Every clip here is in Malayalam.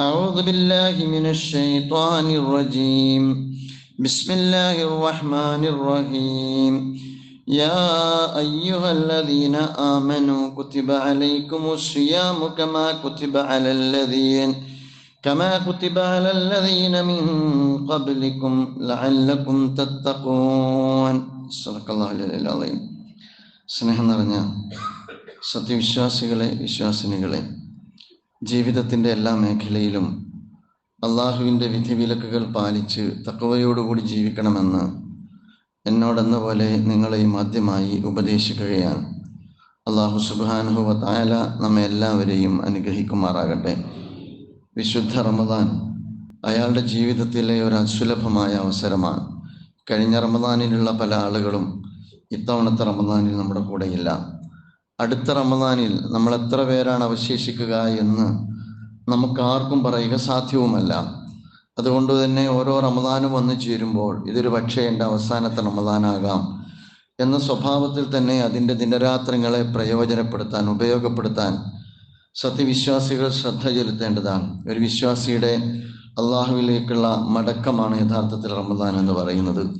أعوذ بالله من الشيطان الرجيم بسم الله الرحمن الرحيم يا أيها الذين آمنوا كتب عليكم الصيام كما كتب على الذين كما كتب على الذين من قبلكم لعلكم تتقون صدق الله العظيم സ്നേഹം നിറഞ്ഞ സത്യവിശ്വാസികളെ വിശ്വാസിനികളെ ജീവിതത്തിന്റെ എല്ലാ മേഖലയിലും അള്ളാഹുവിന്റെ വിധിവിലക്കുകൾ പാലിച്ച് തക്കവയോടുകൂടി ജീവിക്കണമെന്ന് എന്നോടെന്ന പോലെ നിങ്ങളെയും ആദ്യമായി ഉപദേശിക്കുകയാണ്. അള്ളാഹു സുബാനുഹുവ തായാല നമ്മെ എല്ലാവരെയും അനുഗ്രഹിക്കുമാറാകട്ടെ. വിശുദ്ധ റമദാൻ അയാളുടെ ജീവിതത്തിലെ ഒരു അസുലഭമായ അവസരമാണ്. കഴിഞ്ഞ റമദാനിലുള്ള പല ആളുകളും ഇത്തവണത്തെ റമദാനിൽ നമ്മുടെ കൂടെയില്ല. അടുത്ത റമദാനിൽ നമ്മൾ എത്ര പേരാണ് അവശേഷിക്കുക എന്ന് നമുക്ക് ആർക്കും പറയുക സാധ്യവുമല്ല. അതുകൊണ്ട് തന്നെ ഓരോ റമദാനും വന്നു ചേരുമ്പോൾ ഇതൊരു പക്ഷേ എന്റെ അവസാനത്തെ റമദാനാകാം എന്ന സ്വഭാവത്തിൽ തന്നെ അതിന്റെ ദിനരാത്രങ്ങളെ പ്രയോജനപ്പെടുത്താൻ ഉപയോഗപ്പെടുത്താൻ സത്യവിശ്വാസികൾ ശ്രദ്ധ ചെലുത്തേണ്ടതാണ്. ഒരു വിശ്വാസിയുടെ അള്ളാഹുവിലേക്കുള്ള മടക്കമാണ് യഥാർത്ഥത്തിൽ റമദാൻ എന്ന് പറയുന്നത്.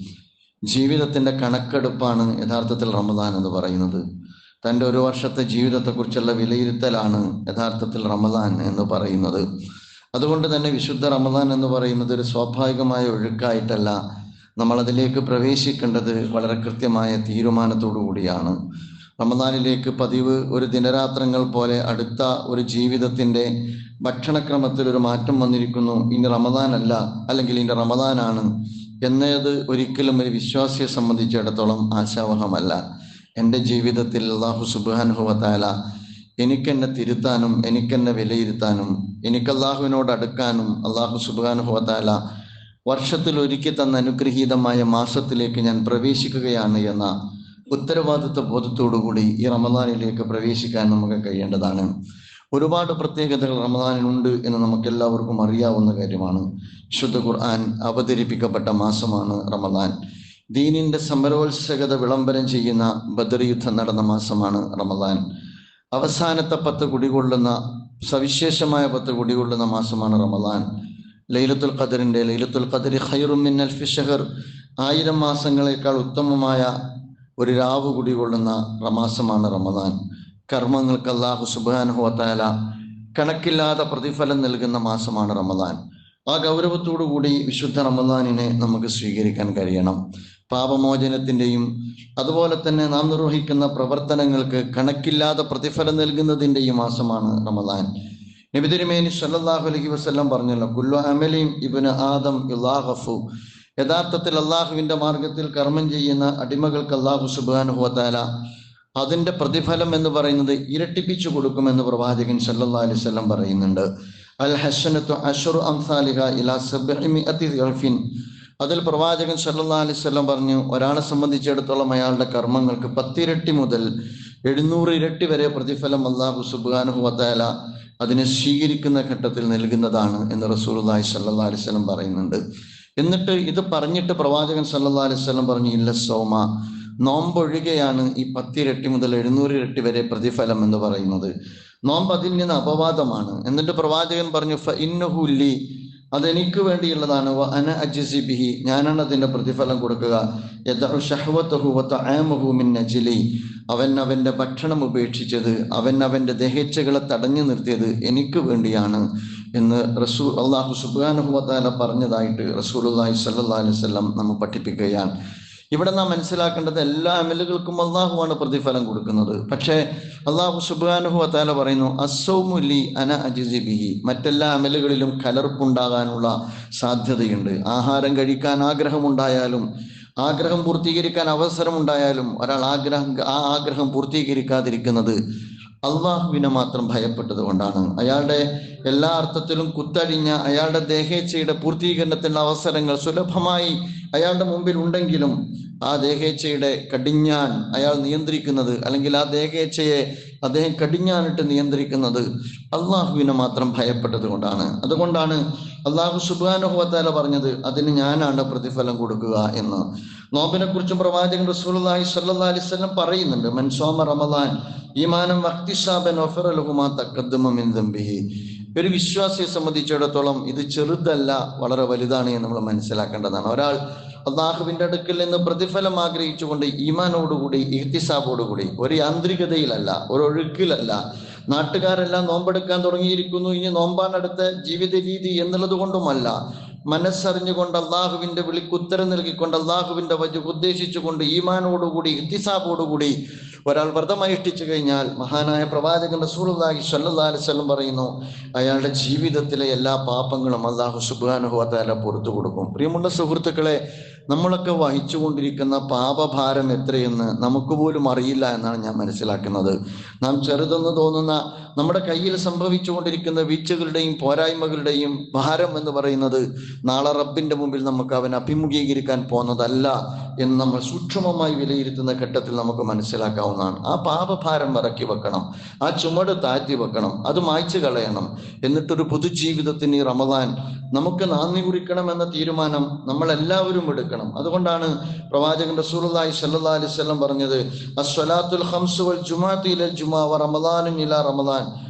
ജീവിതത്തിന്റെ കണക്കെടുപ്പാണ് യഥാർത്ഥത്തിൽ റമദാൻ എന്ന് പറയുന്നത്. തന്റെ ഒരു വർഷത്തെ ജീവിതത്തെക്കുറിച്ചുള്ള വിലയിരുത്തലാണ് യഥാർത്ഥത്തിൽ റമദാൻ എന്ന് പറയുന്നത്. അതുകൊണ്ട് തന്നെ വിശുദ്ധ റമദാൻ എന്ന് പറയുന്നത് ഒരു സ്വാഭാവികമായ ഒഴുക്കായിട്ടല്ല നമ്മൾ അതിലേക്ക് പ്രവേശിക്കേണ്ടത് വളരെ കൃത്യമായ തീരുമാനത്തോടു കൂടിയാണ്. റമദാനിലേക്ക് പതിവ് ഒരു ദിനരാത്രങ്ങൾ പോലെ അടുത്ത ഒരു ജീവിതത്തിന്റെ ഭക്ഷണക്രമത്തിൽ ഒരു മാറ്റം വന്നിരിക്കുന്നു. ഇനി റമദാൻ അല്ല അല്ലെങ്കിൽ ഇനി റമദാനാണ് എന്നത് ഒരിക്കലും ഒരു വിശ്വാസിയെ സംബന്ധിച്ചിടത്തോളം ആശാവഹമല്ല. എന്റെ ജീവിതത്തിൽ അള്ളാഹു സുബാനുഹുവത്താല എനിക്കെന്നെ തിരുത്താനും എനിക്കെന്നെ വിലയിരുത്താനും എനിക്ക് അള്ളാഹുവിനോട് അടുക്കാനും അള്ളാഹു സുബാനുഹുവത്താല വർഷത്തിൽ ഒരുക്കി തന്ന അനുഗ്രഹീതമായ മാസത്തിലേക്ക് ഞാൻ പ്രവേശിക്കുകയാണ് എന്ന ഉത്തരവാദിത്വ ബോധത്തോടുകൂടി ഈ റമദാനിലേക്ക് പ്രവേശിക്കാൻ നമുക്ക് കഴിയേണ്ടതാണ്. ഒരുപാട് പ്രത്യേകതകൾ റമദാനിനുണ്ട് എന്ന് നമുക്ക് എല്ലാവർക്കും അറിയാവുന്ന കാര്യമാണ്. ശുദ്ധ ഖുർആൻ അവതരിപ്പിക്കപ്പെട്ട മാസമാണ് റമദാൻ. ദീനിന്റെ സമരോത്സകത വിളംബരം ചെയ്യുന്ന ബദർ യുദ്ധം നടന്ന മാസമാണ് റമദാൻ. അവസാനത്തെ പത്ത് കുടികൊള്ളുന്ന സവിശേഷമായ പത്ത് കുടികൊള്ളുന്ന മാസമാണ് റമദാൻ. ലൈലത്തുൽ ഖദറിന്റെ ലൈലത്തുൽ ഖദരി ഖൈറുമിൻ അൽഫി ഷഹർ ആയിരം മാസങ്ങളെക്കാൾ ഉത്തമമായ ഒരു രാവ് കുടികൊള്ളുന്ന മാസമാണ് റമദാൻ. കർമ്മങ്ങൾക്ക് അള്ളാഹു സുബാനുഹോത്താല കണക്കില്ലാതെ പ്രതിഫലം നൽകുന്ന മാസമാണ് റമദാൻ. ആ ഗൗരവത്തോടു കൂടി വിശുദ്ധ റമദാനിനെ നമുക്ക് സ്വീകരിക്കാൻ കഴിയണം. പാപമോചനത്തിന്റെയും അതുപോലെ തന്നെ നാം നിർവഹിക്കുന്ന പ്രവർത്തനങ്ങൾക്ക് കണക്കില്ലാതെ പ്രതിഫലം നൽകുന്നതിന്റെയും മാസമാണ് റമദാൻ. നബിതിരുമേനി സല്ലാഹു അലഹി വസല്ലം പറഞ്ഞല്ലോ കുല്ലു അമലിം ഇബ്നു ആദം ഇല്ലാഹഫു യഥാർത്ഥത്തിൽ അള്ളാഹുവിന്റെ മാർഗത്തിൽ കർമ്മം ചെയ്യുന്ന അടിമകൾക്ക് അള്ളാഹു സുബാനുഹു അതിന്റെ പ്രതിഫലം എന്ന് പറയുന്നത് ഇരട്ടിപ്പിച്ചു കൊടുക്കുമെന്ന് പ്രവാചകൻ സല്ലാ അലൈഹി വസല്ലം പറയുന്നുണ്ട്. അൽ ഹസനത്തു അഷുർ അംസാലിഹ ഇലാ സബ്ഹിമി ദിർഫിൻ അതിൽ പ്രവാചകൻ സല്ലാ അലൈഹി വസല്ലം പറഞ്ഞു ഒരാളെ സംബന്ധിച്ചിടത്തോളം അയാളുടെ കർമ്മങ്ങൾക്ക് പത്തിരട്ടി മുതൽ എഴുന്നൂറ് ഇരട്ടി വരെ പ്രതിഫലം അള്ളാഹു സുബ്ഹാനഹു വതആല അതിനെ സ്വീകരിക്കുന്ന ഘട്ടത്തിൽ നൽകുന്നതാണ് എന്ന് റസൂലുള്ളാഹി സല്ലാ അലൈഹി വസല്ലം പറയുന്നുണ്ട്. എന്നിട്ട് ഇത് പറഞ്ഞിട്ട് പ്രവാചകൻ സല്ലല്ലാഹു അലൈഹി വസല്ലം പറഞ്ഞു ഇല്ല സോമ നോമ്പൊഴികയാണ് ഈ പത്തിരട്ടി മുതൽ എഴുന്നൂറ് ഇരട്ടി വരെ പ്രതിഫലം എന്ന് പറയുന്നത്. നോമ്പ് അതിൽ നിന്ന് അപവാദമാണ്. എന്നിട്ട് പ്രവാചകൻ പറഞ്ഞു ഫ ഇന്നഹുല്ലി അതെനിക്ക് വേണ്ടിയുള്ളതാണ്. അന അജിസി ബിഹി. ഞാനാണ് അതിന്റെ പ്രതിഫലം കൊടുക്കുക. അവൻ അവന്റെ ഭക്ഷണം ഉപേക്ഷിച്ചത് അവൻ അവന്റെ ദഹേച്ഛകളെ തടഞ്ഞു നിർത്തിയത് എനിക്ക് വേണ്ടിയാണ് എന്ന് റസൂൽ അള്ളാഹു തആല പറഞ്ഞതായിട്ട് റസൂൽ അള്ളാഹി സല്ലാ അലൈവല്ലം നമ്മൾ പഠിപ്പിക്കുകയാണ്. ഇവിടെ നാം മനസ്സിലാക്കേണ്ടത് എല്ലാ അമലുകൾക്കും അള്ളാഹുവാണ് പ്രതിഫലം കൊടുക്കുന്നത്. പക്ഷേ അള്ളാഹു സുബാനുഹു അത്താല പറയുന്നു അസൗമുലി അന അജിസിബിഹി മറ്റെല്ലാ അമലുകളിലും കലർപ്പുണ്ടാകാനുള്ള സാധ്യതയുണ്ട്. ആഹാരം കഴിക്കാൻ ആഗ്രഹമുണ്ടായാലും ആഗ്രഹം പൂർത്തീകരിക്കാൻ അവസരമുണ്ടായാലും ഒരാൾ ആഗ്രഹം ആ ആഗ്രഹം പൂർത്തീകരിക്കാതിരിക്കുന്നത് അള്ളാഹുവിനെ മാത്രം ഭയപ്പെട്ടത് കൊണ്ടാണ്. അയാളുടെ എല്ലാ അർത്ഥത്തിലും കുത്തഴിഞ്ഞ അയാളുടെ ദേഹേച്ഛയുടെ പൂർത്തീകരണത്തിന്റെ അവസരങ്ങൾ സുലഭമായി അയാളുടെ മുമ്പിൽ ഉണ്ടെങ്കിലും ആ ദേഹേച്ഛയുടെ കടിഞ്ഞാൻ അയാൾ നിയന്ത്രിക്കുന്നത് അല്ലെങ്കിൽ ആ ദേഹേച്ഛയെ അദ്ദേഹം കടിഞ്ഞാനിട്ട് നിയന്ത്രിക്കുന്നത് അള്ളാഹുവിനെ മാത്രം ഭയപ്പെട്ടത് കൊണ്ടാണ്. അതുകൊണ്ടാണ് അള്ളാഹു സുബാനുഹുവത്താല പറഞ്ഞത് അതിന് ഞാനാണ് പ്രതിഫലം കൊടുക്കുക എന്ന്. നോമ്പിനെ കുറിച്ചും പ്രവാചകൻ റസൂലി സല്ലാ അലിസ്ലം പറയുന്നുണ്ട്. മൻസോമ റമദാൻ ഈമാനം വക്തിസാബൻ ദംബിഹി. ഒരു വിശ്വാസിയെ സംബന്ധിച്ചിടത്തോളം ഇത് ചെറുതല്ല വളരെ വലുതാണ് എന്ന് നമ്മൾ മനസ്സിലാക്കേണ്ടതാണ്. ഒരാൾ അള്ളാഹുവിന്റെ അടുക്കൽ നിന്ന് പ്രതിഫലം ആഗ്രഹിച്ചുകൊണ്ട് ഈമാനോടുകൂടി ഇഹ്തിസാബോടുകൂടി ഒരു യാന്ത്രികതയിലല്ല ഒരു ഒഴുക്കിലല്ല നാട്ടുകാരെല്ലാം നോമ്പെടുക്കാൻ തുടങ്ങിയിരിക്കുന്നു. ഇനി നോമ്പാനടുത്ത ജീവിത രീതി എന്നുള്ളത് കൊണ്ടുമല്ല മനസ്സറിഞ്ഞുകൊണ്ട് അള്ളാഹുവിന്റെ വിളിക്ക് ഉത്തരം നൽകിക്കൊണ്ട് അള്ളാഹുവിന്റെ വജു ഉദ്ദേശിച്ചുകൊണ്ട് ഈമാനോടുകൂടി ഇത്തിസാബോടുകൂടി ഒരാൾ വ്രതമനുഷ്ഠിച്ചു കഴിഞ്ഞാൽ മഹാനായ പ്രവാചകൻ റസൂലുള്ളാഹി സ്വല്ലല്ലാഹി അലൈഹി വസല്ലം പറയുന്നു അയാളുടെ ജീവിതത്തിലെ എല്ലാ പാപങ്ങളും അള്ളാഹു സുബ്ഹാനഹു വതആല പുറത്തു കൊടുക്കും. പ്രിയമുള്ള സുഹൃത്തുക്കളെ നമ്മളൊക്കെ വഹിച്ചുകൊണ്ടിരിക്കുന്ന പാപഭാരം എത്രയെന്ന് നമുക്ക് പോലും അറിയില്ല എന്നാണ് ഞാൻ മനസ്സിലാക്കുന്നത്. നാം ചെറുതെന്ന് തോന്നുന്ന നമ്മുടെ കയ്യിൽ സംഭവിച്ചുകൊണ്ടിരിക്കുന്ന വീഴ്ചകളുടെയും പോരായ്മകളുടെയും ഭാരം എന്ന് പറയുന്നത് നാളെ റബ്ബിന്റെ മുമ്പിൽ നമുക്ക് അവൻ അഭിമുഖീകരിക്കാൻ പോകുന്നതല്ല എന്ന് നമ്മൾ സൂക്ഷ്മമായി വിലയിരുത്തുന്ന ഘട്ടത്തിൽ നമുക്ക് മനസ്സിലാക്കാവുന്നതാണ് ആ പാപഭാരം ഇറക്കി വെക്കണം. ആ ചുമട് താഴ്ത്തി വെക്കണം. അത് മായ്ച്ചു കളയണം. എന്നിട്ടൊരു പുതുജീവിതത്തിന് ഈ റമദാൻ നമുക്ക് നാന്ദി കുറിക്കണം എന്ന തീരുമാനം നമ്മൾ എല്ലാവരും എടുക്കണം. അതുകൊണ്ടാണ് പ്രവാചകൻ റസൂലുള്ളാഹി സല്ലാ അലൈഹി വസല്ലം പറഞ്ഞത് വൽ ഇല ജുമാ വ ഇല റമദാൻ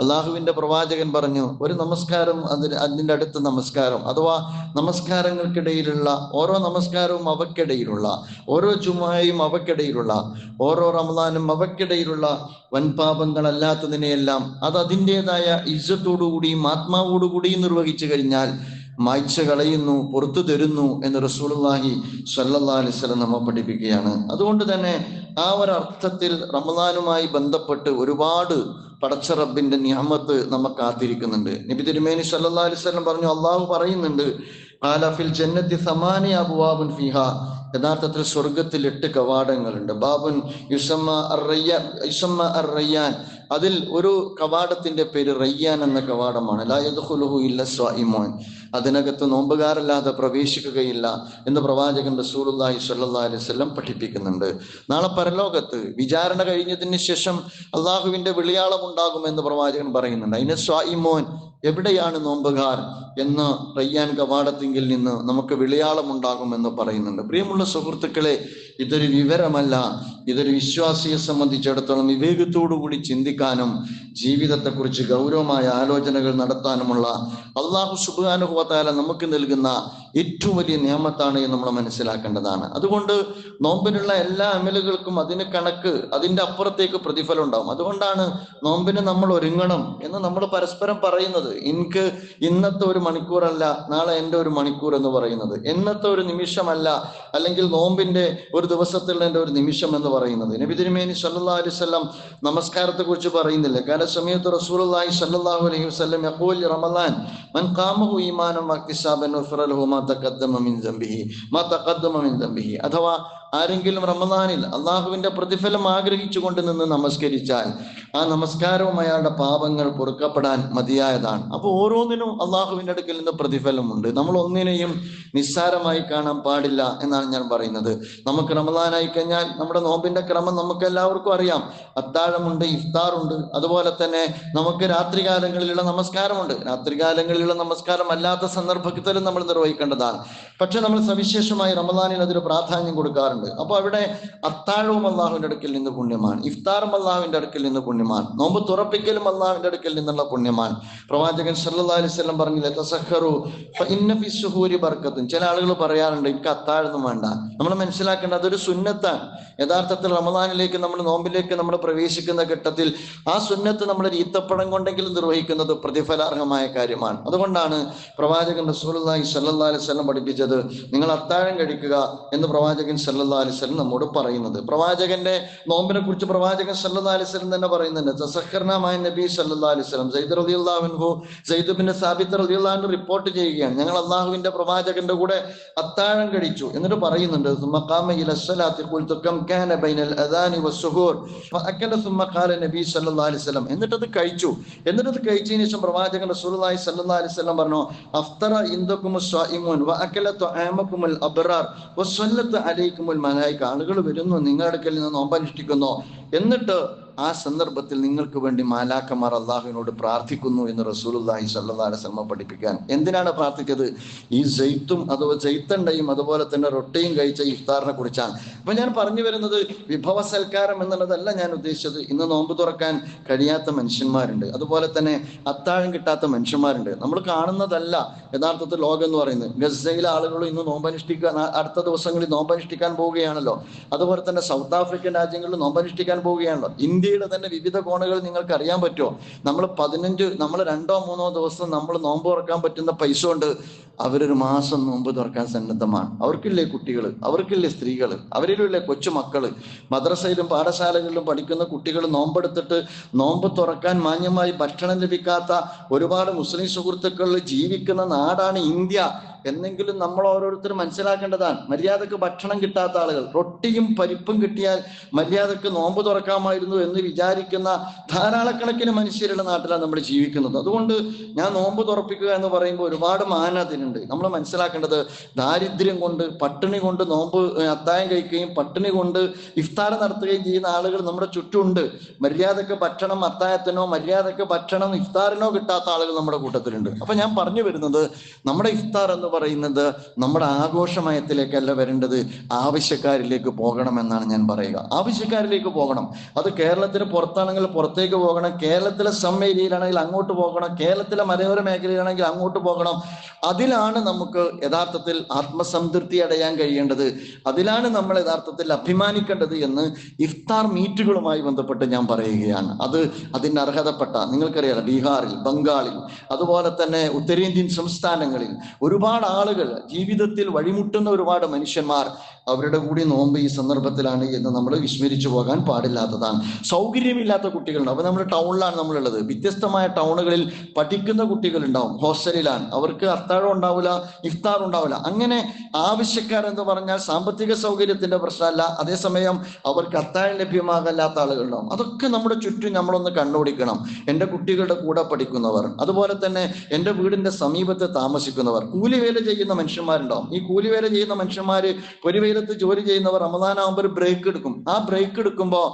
അള്ളാഹുവിന്റെ പ്രവാചകൻ പറഞ്ഞു ഒരു നമസ്കാരം അതിന് അതിന്റെ അടുത്ത നമസ്കാരം അഥവാ നമസ്കാരങ്ങൾക്കിടയിലുള്ള ഓരോ നമസ്കാരവും അവക്കിടയിലുള്ള ഓരോ ജുമായും അവക്കിടയിലുള്ള ഓരോ റമദാനും അവക്കിടയിലുള്ള വൻപാപങ്ങളല്ലാത്തതിനെയെല്ലാം അത് അതിന്റെതായ ഇജ്ജത്തോടുകൂടിയും ആത്മാവോടുകൂടിയും നിർവഹിച്ചു കഴിഞ്ഞാൽ മായ്ച്ച കളയുന്നു പുറത്തു തരുന്നു എന്ന് റസൂലുള്ളാഹി സ്വല്ലല്ലാഹി അലൈഹി വസല്ലം നമ്മെ പഠിപ്പിക്കുകയാണ്. അതുകൊണ്ട് തന്നെ ആ ഒരു അർത്ഥത്തിൽ റമദാനുമായി ബന്ധപ്പെട്ട് ഒരുപാട് പടച്ച റബ്ബിന്റെ നിയമത്ത് നമ്മെ കാത്തിരിക്കുന്നുണ്ട്. നബി തിരുമേനി സല്ലല്ലാഹി അലൈഹി വസല്ലം പറഞ്ഞു അള്ളാഹു പറയുന്നുണ്ട് ആലഫിൽ ജന്നത്തി സമാനി ഫിഹ യഥാർത്ഥത്തിൽ സ്വർഗത്തിൽ എട്ട് കവാടങ്ങളുണ്ട്. ബാബുൻ യുസമ്മ അറയ്യ യുസമ്മ അറയ്യാൻ റയ്യാൻ. അതിൽ ഒരു കവാടത്തിന്റെ പേര് റയ്യാൻ എന്ന കവാടമാണ്. അതിനകത്ത് നോമ്പുകാരല്ലാതെ പ്രവേശിക്കുകയില്ല എന്ന് പ്രവാചകൻ റസൂലുള്ളാഹി സ്വല്ലല്ലാഹി അലൈഹി വസല്ലം പഠിപ്പിക്കുന്നുണ്ട്. നാളെ പരലോകത്ത് വിചാരണ കഴിഞ്ഞതിന് ശേഷം അള്ളാഹുവിന്റെ വിളിയാളം ഉണ്ടാകുമെന്ന് പ്രവാചകൻ പറയുന്നുണ്ട്. അതിന് സ്വായിമോൻ എവിടെയാണ് നോമ്പുകാർ എന്ന് റയ്യാൻ കവാടത്തിങ്കിൽ നിന്ന് നമുക്ക് വിളയാളമുണ്ടാകുമെന്ന് പറയുന്നുണ്ട്. പ്രിയമുള്ള സുഹൃത്തുക്കളെ ഇതൊരു വിവരമല്ല. ഇതൊരു വിശ്വാസിയെ സംബന്ധിച്ചിടത്തോളം വിവേകത്തോടുകൂടി ചിന്തിക്കാനും ജീവിതത്തെക്കുറിച്ച് ഗൗരവമായ ആലോചനകൾ നടത്താനുമുള്ള അള്ളാഹു സുബാനുഭവത്താല നമുക്ക് നൽകുന്ന ഏറ്റവും വലിയ നിയമത്താണ് എന്ന് നമ്മൾ മനസ്സിലാക്കേണ്ടതാണ്. അതുകൊണ്ട് നോമ്പിനുള്ള എല്ലാ അമലുകൾക്കും അതിന് കണക്ക് അതിന്റെ അപ്പുറത്തേക്ക് പ്രതിഫലം ഉണ്ടാവും. അതുകൊണ്ടാണ് നോമ്പിന് നമ്മൾ ഒരുങ്ങണം എന്ന് നമ്മൾ പരസ്പരം പറയുന്നത്. എനിക്ക് ഇന്നത്തെ ഒരു മണിക്കൂറല്ല നാളെ എന്റെ ഒരു മണിക്കൂർ എന്ന് പറയുന്നത്. ഇന്നത്തെ ഒരു നിമിഷമല്ല അല്ലെങ്കിൽ നോമ്പിന്റെ ഒരു ദിവസത്തിലുള്ള എന്റെ ഒരു നിമിഷം എന്ന് പറയുന്നത്. നബി തിരുമേനി സല്ലല്ലാഹു അലൈഹി വസല്ലം നമസ്കാരത്തെ കുറിച്ച് പറയുന്നില്ല. കാല സമയത്ത് റസൂലുള്ളാഹി സല്ലല്ലാഹു അലൈഹി വസ്ലം റമളാൻ മൻ ഖാമഹു ഈമാനം അഥവാ ആരെങ്കിലും റമദാനിൽ അള്ളാഹുവിന്റെ പ്രതിഫലം ആഗ്രഹിച്ചുകൊണ്ട് നിന്ന് നമസ്കരിച്ചാൽ ആ നമസ്കാരവും അയാളുടെ പാപങ്ങൾ പൊറുക്കപ്പെടാൻ മതിയായതാണ്. അപ്പോൾ ഓരോന്നിനും അള്ളാഹുവിന്റെ അടുക്കൽ നിന്ന് പ്രതിഫലമുണ്ട്. നമ്മൾ ഒന്നിനെയും നിസ്സാരമായി കാണാൻ പാടില്ല എന്നാണ് ഞാൻ പറയുന്നത്. നമുക്ക് റമദാനായി കഴിഞ്ഞാൽ നമ്മുടെ നോമ്പിന്റെ ക്രമം നമുക്ക് എല്ലാവർക്കും അറിയാം. അത്താഴമുണ്ട് ഇഫ്താറുണ്ട്. അതുപോലെ തന്നെ നമുക്ക് രാത്രികാലങ്ങളിലുള്ള നമസ്കാരമുണ്ട്. രാത്രികാലങ്ങളിലുള്ള നമസ്കാരം അല്ലാത്ത സന്ദർഭത്തിലും നമ്മൾ നിർവഹിക്കേണ്ടതാണ്. പക്ഷെ നമ്മൾ സവിശേഷമായി റമദാനിൽ അതിന് പ്രാധാന്യം കൊടുക്കാറുണ്ട്. അപ്പൊ അവിടെ അത്താഴവും അള്ളാഹുവിന്റെ അടുക്കൽ നിന്ന് പുണ്യമാണ്. ഇഫ്താറും അള്ളാഹുവിന്റെ അടുക്കൽ നിന്ന് പുണ്യമാണ് നോമ്പ് തുറപ്പിക്കലും അള്ളാഹുവിന്റെ അടുക്കൽ നിന്നുള്ള പുണ്യമാൻ. പ്രവാചകൻ വസല്ലം പറഞ്ഞില്ലേ സുഹൂരി ബർക്കത്തും ചില ആളുകൾ പറയാറുണ്ട് എനിക്ക് അത്താഴൊന്നും വേണ്ട. നമ്മൾ മനസ്സിലാക്കേണ്ട അതൊരു സുന്നത്താണ്. യഥാർത്ഥത്തിൽ റമദാനിലേക്ക് നമ്മൾ നോമ്പിലേക്ക് നമ്മൾ പ്രവേശിക്കുന്ന ഘട്ടത്തിൽ ആ സുന്നത്ത് നമ്മൾ ഈത്തപ്പടം കൊണ്ടെങ്കിലും നിർവഹിക്കുന്നത് പ്രതിഫലാർഹമായ കാര്യമാണ്. അതുകൊണ്ടാണ് പ്രവാചകൻ റസൂലുള്ളാഹി സല്ലല്ലാഹു അലൈഹി വസല്ലം പഠിപ്പിച്ചത് നിങ്ങൾ അത്താഴം കഴിക്കുക എന്ന് പ്രവാചകൻ സല്ലാ അലൈഹി വസല്ലം നമ്മോട് പറയുന്നത്. പ്രവാചകന്റെ നോമ്പിനെ കുറിച്ച് പ്രവാചകൻ സല്ലാ അലൈഹി വസല്ലം തന്നെ പറയുന്നുണ്ട്. തസഹർണമായ നബി സല്ലാ അലൈഹി സ്വലം സൈദ് റലി അള്ളാഹുൻഹു സൈദുബിന്റെ സാബിത്ത് റലി അള്ളാഹു റിപ്പോർട്ട് ചെയ്യുകയാണ്. ഞങ്ങൾ അള്ളാഹുവിന്റെ പ്രവാചകന്റെ കൂടെ അത്താഴം കഴിച്ചു എന്നിട്ട് പറയുന്നുണ്ട്. നബി സല്ലാ അലൈഹി സ്വലം എന്നിട്ട് അത് കഴിച്ചു. എന്നിട്ട് അത് കഴിച്ചതിന് ശേഷം പ്രവാചകൻ റസൂലി സല്ലാ അലൈഹി സ്വലം പറഞ്ഞു അഫ്തറ ഇന്ദക്കുമുൽ ആളുകൾ വരുന്നു നിങ്ങളുടെ അടുക്കൽ നിന്ന് നോമ്പനുഷ്ഠിക്കുന്നു. എന്നിട്ട് ആ സന്ദർഭത്തിൽ നിങ്ങൾക്ക് വേണ്ടി മാലാക്കമാർ അള്ളാഹുവിനോട് പ്രാർത്ഥിക്കുന്നു എന്ന് റസൂലുല്ലാഹി അലൈഹി വസല്ലം പഠിപ്പിക്കാൻ. എന്തിനാണ് പ്രാർത്ഥിച്ചത്? ഈ ജയ്ത്തും അതുപോലെ ജയ്ത്തണ്ടയും അതുപോലെ തന്നെ റൊട്ടിയും കഴിച്ച ഇഫ്താറിനെ കുറിച്ചാണ്. അപ്പൊ ഞാൻ പറഞ്ഞു വരുന്നത് വിഭവ സൽക്കാരം എന്നുള്ളതല്ല ഞാൻ ഉദ്ദേശിച്ചത്. ഇന്ന് നോമ്പ് തുറക്കാൻ കഴിയാത്ത മനുഷ്യന്മാരുണ്ട്. അതുപോലെ തന്നെ അത്താഴം കിട്ടാത്ത മനുഷ്യന്മാരുണ്ട്. നമ്മൾ കാണുന്നതല്ല യഥാർത്ഥത്തിൽ ലോകം എന്ന് പറയുന്നത്. ഗസയിലെ ആളുകൾ ഇന്ന് നോമ്പനുഷ്ഠിക്കാൻ അടുത്ത ദിവസങ്ങളിൽ നോമ്പനുഷ്ഠിക്കാൻ പോവുകയാണല്ലോ. അതുപോലെ തന്നെ സൗത്ത് ആഫ്രിക്കൻ രാജ്യങ്ങളിൽ നോമ്പനുഷ്ഠിക്കാൻ പോവുകയാണല്ലോ. ഇന്ത്യയുടെ തന്നെ വിവിധ കോണുകൾ നിങ്ങൾക്ക് അറിയാൻ പറ്റുമോ? നമ്മൾ പതിനഞ്ച് നമ്മൾ രണ്ടോ മൂന്നോ ദിവസം നമ്മൾ നോമ്പ് തുറക്കാൻ പറ്റുന്ന പൈസ കൊണ്ട് അവരൊരു മാസം നോമ്പ് തുറക്കാൻ സന്നദ്ധമാണ്. അവർക്കില്ലേ കുട്ടികൾ അവർക്കില്ലേ സ്ത്രീകൾ അവരിലുള്ള കൊച്ചുമക്കൾ? മദ്രസയിലും പാഠശാലകളിലും പഠിക്കുന്ന കുട്ടികൾ നോമ്പെടുത്തിട്ട് നോമ്പ് തുറക്കാൻ മാന്യമായി ഭക്ഷണം ലഭിക്കാത്ത ഒരുപാട് മുസ്ലിം സുഹൃത്തുക്കൾ ജീവിക്കുന്ന നാടാണ് ഇന്ത്യ. എന്നെങ്കിലും നമ്മൾ ഓരോരുത്തരും മനസ്സിലാക്കേണ്ടതാണ്. മര്യാദയ്ക്ക് ഭക്ഷണം കിട്ടാത്ത ആളുകൾ. റൊട്ടിയും പരിപ്പും കിട്ടിയാൽ മര്യാദയ്ക്ക് നോമ്പ് തുറക്കാമായിരുന്നു എന്ന് വിചാരിക്കുന്ന ധാരാളക്കണക്കിന് മനുഷ്യരുടെ നാട്ടിലാണ് നമ്മൾ ജീവിക്കുന്നത്. അതുകൊണ്ട് ഞാൻ നോമ്പ് തുറപ്പിക്കുക എന്ന് പറയുമ്പോൾ ഒരുപാട് മാന അതിനുണ്ട് നമ്മൾ മനസ്സിലാക്കേണ്ടത് ദാരിദ്ര്യം കൊണ്ട് പട്ടിണി കൊണ്ട് നോമ്പ് അത്തായം കഴിക്കുകയും പട്ടിണി കൊണ്ട് ഇഫ്താർ നടത്തുകയും ചെയ്യുന്ന ആളുകൾ നമ്മുടെ ചുറ്റുമുണ്ട്. മര്യാദയ്ക്ക് ഭക്ഷണം അത്തായത്തിനോ മര്യാദയ്ക്ക് ഭക്ഷണം ഇഫ്താറിനോ കിട്ടാത്ത ആളുകൾ നമ്മുടെ കൂട്ടത്തിലുണ്ട്. അപ്പൊ ഞാൻ പറഞ്ഞു വരുന്നത് നമ്മുടെ ഇഫ്താർ എന്ന് പറയുന്നത് നമ്മുടെ ആഘോഷമയത്തിലേക്കല്ല വരേണ്ടത്. ആവശ്യക്കാരിലേക്ക് പോകണമെന്നാണ് ഞാൻ പറയുക. ആവശ്യക്കാരിലേക്ക് പോകണം. അത് കേരളത്തിന് പുറത്താണെങ്കിൽ പുറത്തേക്ക് പോകണം. കേരളത്തിലെ സം ഏരിയയിലാണെങ്കിൽ അങ്ങോട്ട് പോകണം. കേരളത്തിലെ മലയോര മേഖലയിലാണെങ്കിൽ അങ്ങോട്ട് പോകണം. അതിലാണ് നമുക്ക് യഥാർത്ഥത്തിൽ ആത്മസംതൃപ്തി അടയാൻ കഴിയേണ്ടത്. അതിലാണ് നമ്മൾ യഥാർത്ഥത്തിൽ അഭിമാനിക്കേണ്ടത് എന്ന് ഇഫ്താർ മീറ്റുകളുമായി ബന്ധപ്പെട്ട് ഞാൻ പറയുകയാണ്. അത് അതിന് അർഹതപ്പെട്ട നിങ്ങൾക്കറിയാലോ ബീഹാറിൽ ബംഗാളിൽ അതുപോലെ തന്നെ ഉത്തരേന്ത്യൻ സംസ്ഥാനങ്ങളിൽ ഒരുപാട് ആളുകൾ ജീവിതത്തിൽ വഴിമുട്ടുന്ന ഒരുപാട് മനുഷ്യന്മാർ അവരുടെ കൂടി നോമ്പ് ഈ സന്ദർഭത്തിലാണ് എന്ന് നമ്മൾ വിസ്മരിച്ചു പോകാൻ പാടില്ലാത്തതാണ്. സൗകര്യമില്ലാത്ത കുട്ടികളുണ്ട്. അപ്പൊ നമ്മൾ ടൗണിലാണ് നമ്മളുള്ളത്. വ്യത്യസ്തമായ ടൗണുകളിൽ പഠിക്കുന്ന കുട്ടികളുണ്ടാവും. ഹോസ്റ്റലിലാണ്. അവർക്ക് അത്താഴം ഉണ്ടാവില്ല ഇഫ്താർ ഉണ്ടാവില്ല. അങ്ങനെ ആവശ്യക്കാരെന്ന് പറഞ്ഞാൽ സാമ്പത്തിക സൗകര്യത്തിന്റെ പ്രശ്നമല്ല. അതേസമയം അവർക്ക് അത്താഴം ലഭ്യമാകല്ലാത്ത ആളുകളുണ്ടാവും. അതൊക്കെ നമ്മുടെ ചുറ്റും നമ്മളൊന്ന് കണ്ടുപിടിക്കണം എന്റെ കുട്ടികളുടെ കൂടെ പഠിക്കുന്നവർ അതുപോലെ തന്നെ എന്റെ വീടിന്റെ സമീപത്ത് താമസിക്കുന്നവർ കൂലിവേല ചെയ്യുന്ന മനുഷ്യന്മാരുണ്ടാവും. ഈ കൂലിവേല ചെയ്യുന്ന മനുഷ്യന്മാര് പൊരിവെയിലത്ത് ജോലി ചെയ്യുന്നവർ റമദാനാകുമ്പോൾ ഒരു ബ്രേക്ക് എടുക്കും. ആ ബ്രേക്ക് എടുക്കുമ്പോൾ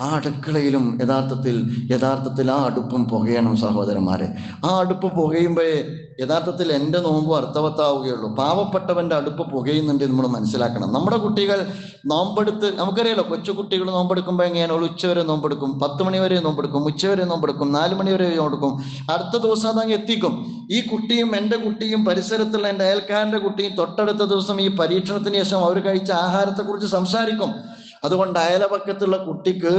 ആ അടുക്കളയിലും യഥാർത്ഥത്തിൽ യഥാർത്ഥത്തിൽ ആ അടുപ്പും പുകയണം സഹോദരന്മാരെ. ആ അടുപ്പ് പുകയുമ്പോഴേ യഥാർത്ഥത്തിൽ എന്റെ നോമ്പ് അർത്ഥവത്താവുകയുള്ളൂ. പാവപ്പെട്ടവന്റെ അടുപ്പ് പുകയുന്നുണ്ട് നമ്മൾ മനസ്സിലാക്കണം. നമ്മുടെ കുട്ടികൾ നോമ്പെടുത്ത് നമുക്കറിയാലോ കൊച്ചു കുട്ടികൾ നോമ്പെടുക്കുമ്പോൾ എങ്ങനെയാണ്? ഒരു ഉച്ചവരെ നോമ്പെടുക്കും പത്ത് മണിവരെ നോമ്പെടുക്കും ഉച്ചവരെ നോമ്പെടുക്കും നാല് മണിവരെ നോമ്പെടുക്കും. അടുത്ത ദിവസം അതങ്ങ് എത്തിക്കും. ഈ കുട്ടിയും എന്റെ കുട്ടിയും പരിസരത്തുള്ള എന്റെ അയൽക്കാരന്റെ കുട്ടിയും തൊട്ടടുത്ത ദിവസം ഈ പരീക്ഷണത്തിന് ശേഷം അവർ കഴിച്ച ആഹാരത്തെക്കുറിച്ച് സംസാരിക്കും. അതുകൊണ്ട് അയലപക്കത്തുള്ള കുട്ടിക്ക്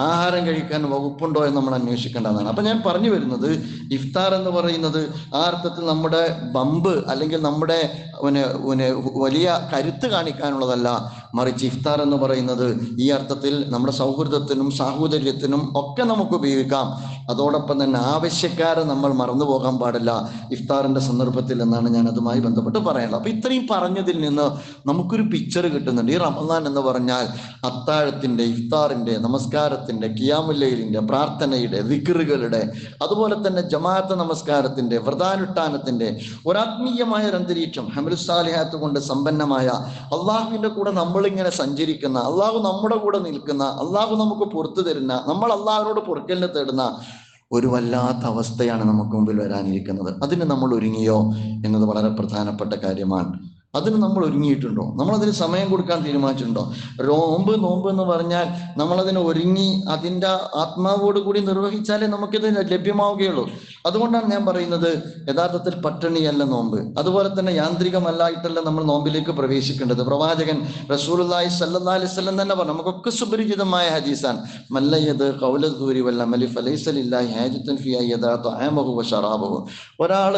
ആഹാരം കഴിക്കാൻ വകുപ്പുണ്ടോ എന്ന് നമ്മൾ അന്വേഷിക്കേണ്ടതാണ്. അപ്പൊ ഞാൻ പറഞ്ഞു വരുന്നത് ഇഫ്താർ എന്ന് പറയുന്നത് ആ അർത്ഥത്തിൽ നമ്മുടെ ബമ്പ് അല്ലെങ്കിൽ നമ്മുടെ പിന്നെ വലിയ കരുത്ത് കാണിക്കാനുള്ളതല്ല. മറിച്ച് ഇഫ്താർ എന്ന് പറയുന്നത് ഈ അർത്ഥത്തിൽ നമ്മുടെ സൗഹൃദത്തിനും സാഹോദര്യത്തിനും ഒക്കെ നമുക്ക് ഉപയോഗിക്കാം. അതോടൊപ്പം തന്നെ ആവശ്യക്കാരെ നമ്മൾ മറന്നു പോകാൻ പാടില്ല ഇഫ്താറിന്റെ സന്ദർഭത്തിൽ എന്നാണ് ഞാൻ അതുമായി ബന്ധപ്പെട്ട് പറയുന്നത്. അപ്പൊ ഇത്രയും പറഞ്ഞതിൽ നിന്ന് നമുക്കൊരു പിക്ചർ കിട്ടുന്നുണ്ട്. ഈ റമദാൻ എന്ന് പറഞ്ഞാൽ അത്താഴത്തിന്റെ ഇഫ്താറിന്റെ നമസ്കാരത്തിന്റെ കിയാമുല്ലയിലിന്റെ പ്രാർത്ഥനയുടെ വിക്റുകളുടെ അതുപോലെ തന്നെ ജമാഅത്ത് നമസ്കാരത്തിന്റെ വ്രതാനുഷ്ഠാനത്തിന്റെ ഒരാത്മീയമായ ഒരു അന്തരീക്ഷം ഹമലുസാലിഹാത്ത് കൊണ്ട് സമ്പന്നമായ അള്ളാഹുവിന്റെ കൂടെ നമ്മളിങ്ങനെ സഞ്ചരിക്കുന്ന അള്ളാഹു നമ്മുടെ കൂടെ നിൽക്കുന്ന അള്ളാഹു നമുക്ക് പുറത്തു തരുന്ന നമ്മൾ അള്ളാഹുനോട് പൊറുക്കലിനെ തേടുന്ന ഒരു വല്ലാത്ത അവസ്ഥയാണ് നമുക്ക് മുമ്പിൽ വരാനിരിക്കുന്നത്. അതിന് നമ്മൾ ഒരുങ്ങിയോ എന്നത് വളരെ പ്രധാനപ്പെട്ട കാര്യമാണ്. അതിന് നമ്മൾ ഒരുങ്ങിയിട്ടുണ്ടോ? നമ്മളതിന് സമയം കൊടുക്കാൻ തീരുമാനിച്ചിട്ടുണ്ടോ? നോമ്പ് നോമ്പ് എന്ന് പറഞ്ഞാൽ നമ്മളതിന് ഒരുങ്ങി അതിന്റെ ആത്മാവോട് കൂടി നിർവഹിച്ചാലേ നമുക്കിത് ലഭ്യമാവുകയുള്ളൂ. അതുകൊണ്ടാണ് ഞാൻ പറയുന്നത് യഥാർത്ഥത്തിൽ പട്ടിണിയല്ല നോമ്പ്. അതുപോലെ തന്നെ യാന്ത്രികമല്ലായിട്ടല്ല നമ്മൾ നോമ്പിലേക്ക് പ്രവേശിക്കേണ്ടത്. പ്രവാചകൻ റസൂലുള്ളാഹി സല്ലല്ലാഹി അലൈഹി വസല്ലം തന്നെ പറഞ്ഞു നമുക്കൊക്കെ സുപരിചിതമായ ഹജീസാൻ മല്ലയത് കൗലദൂരി വല്ല മലി ഫലൈസലില്ലാഹി ഒരാൾ